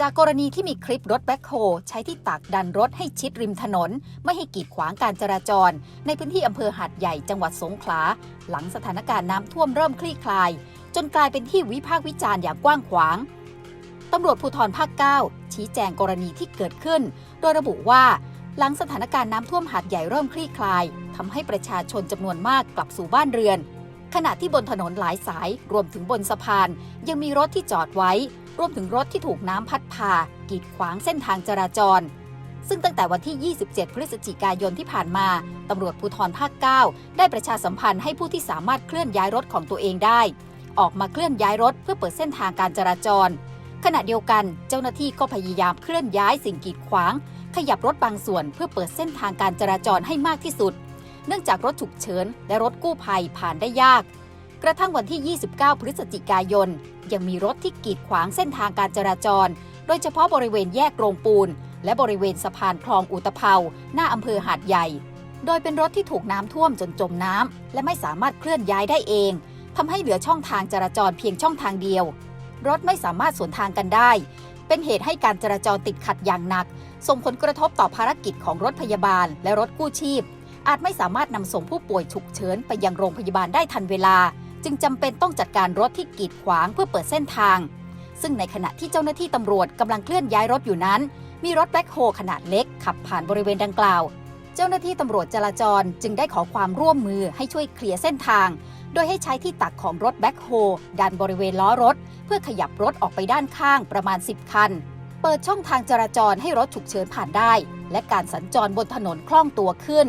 จากกรณีที่มีคลิปรถแบ็คโฮใช้ที่ตักดันรถให้ชิดริมถนน ไม่ให้กีดขวางการจราจร ในพื้นที่อำเภอหาดใหญ่จังหวัดสงขลา หลังสถานการณ์น้ำท่วมเริ่มคลี่คลาย จนกลายเป็นที่วิพากษ์วิจารณ์อย่างกว้างขวางตำรวจภูธรภาค 9 ชี้แจงกรณีที่เกิดขึ้น โดยระบุว่า หลังสถานการณ์น้ำท่วมหาดใหญ่เริ่มคลี่คลายทำให้ประชาชนจำนวนมากกลับสู่บ้านเรือน ขณะที่บนถนนหลายสายรวมถึงบนสะพาน ยังมีรถที่จอดไว้ รวมถึงรถที่ถูกน้ำพัดพากีดขวางเส้นทางจราจร ซึ่งตั้งแต่วันที่ 27 พฤศจิกายนที่ผ่านมาตำรวจภูธรภาค 9 ได้ประชาสัมพันธ์ให้ผู้ที่สามารถเคลื่อนย้ายรถของตัวเองได้ ออกมาเคลื่อนย้ายรถเพื่อเปิดเส้นทางการจราจร ขณะเดียวกันเจ้าหน้าที่ก็พยายามเคลื่อนย้ายสิ่งกีดขวาง ขยับรถบางส่วนเพื่อเปิดเส้นทางการจราจรให้มากที่สุด เนื่องจากรถฉุกเฉินและรถกู้ภัยผ่านได้ยาก กระทั่งวันที่ 29 พฤศจิกายน ยังมีรถที่กีดขวางเส้นทางการจราจร โดยเฉพาะบริเวณแยกโรงปูน และบริเวณสะพานคลองอุตภเปาหน้าอำเภอหาดใหญ่ โดยเป็นรถที่ถูกน้ำท่วมจนจมน้ำและไม่สามารถเคลื่อนย้ายได้เองทำให้เหลือช่องทางจราจรเพียงช่องทางเดียว รถไม่สามารถสวนทางกันได้ เป็นเหตุให้การจราจรติดขัดอย่างหนัก ส่งผลกระทบต่อภารกิจของรถพยาบาลและรถกู้ชีพอาจไม่สามารถนำส่งผู้ป่วยฉุกเฉินไปยังโรงพยาบาลได้ทันเวลา จึงจำเป็นต้องจัดการรถที่กีดขวางเพื่อเปิดเส้นทาง ซึ่งในขณะที่เจ้าหน้าที่ตำรวจกำลังเคลื่อนย้ายรถอยู่นั้น มีรถแบ็คโฮขนาดเล็กขับผ่านบริเวณดังกล่าว เจ้าหน้าที่ตำรวจจราจรจึงได้ขอความร่วมมือให้ช่วยเคลียร์เส้นทาง โดยให้ใช้ที่ตักของรถแบ็คโฮดันบริเวณล้อรถ เพื่อขยับรถออกไปด้านข้างประมาณ 10 คัน เปิดช่องทางจราจรให้รถฉุกเฉินผ่านได้ และการสัญจรบนถนนคล่องตัวขึ้น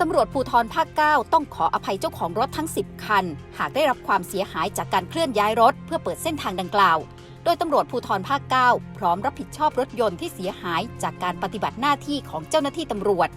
ตำรวจภูธรภาค 9 ต้องขออภัยเจ้าของรถทั้ง 10 คัน หากได้รับความเสียหายจากการเคลื่อนย้ายรถ เพื่อเปิดเส้นทางดังกล่าว โดยตำรวจภูธรภาค 9 พร้อมรับผิดชอบรถยนต์ที่เสียหายจากการปฏิบัติหน้าที่ของเจ้าหน้าที่ตำรวจ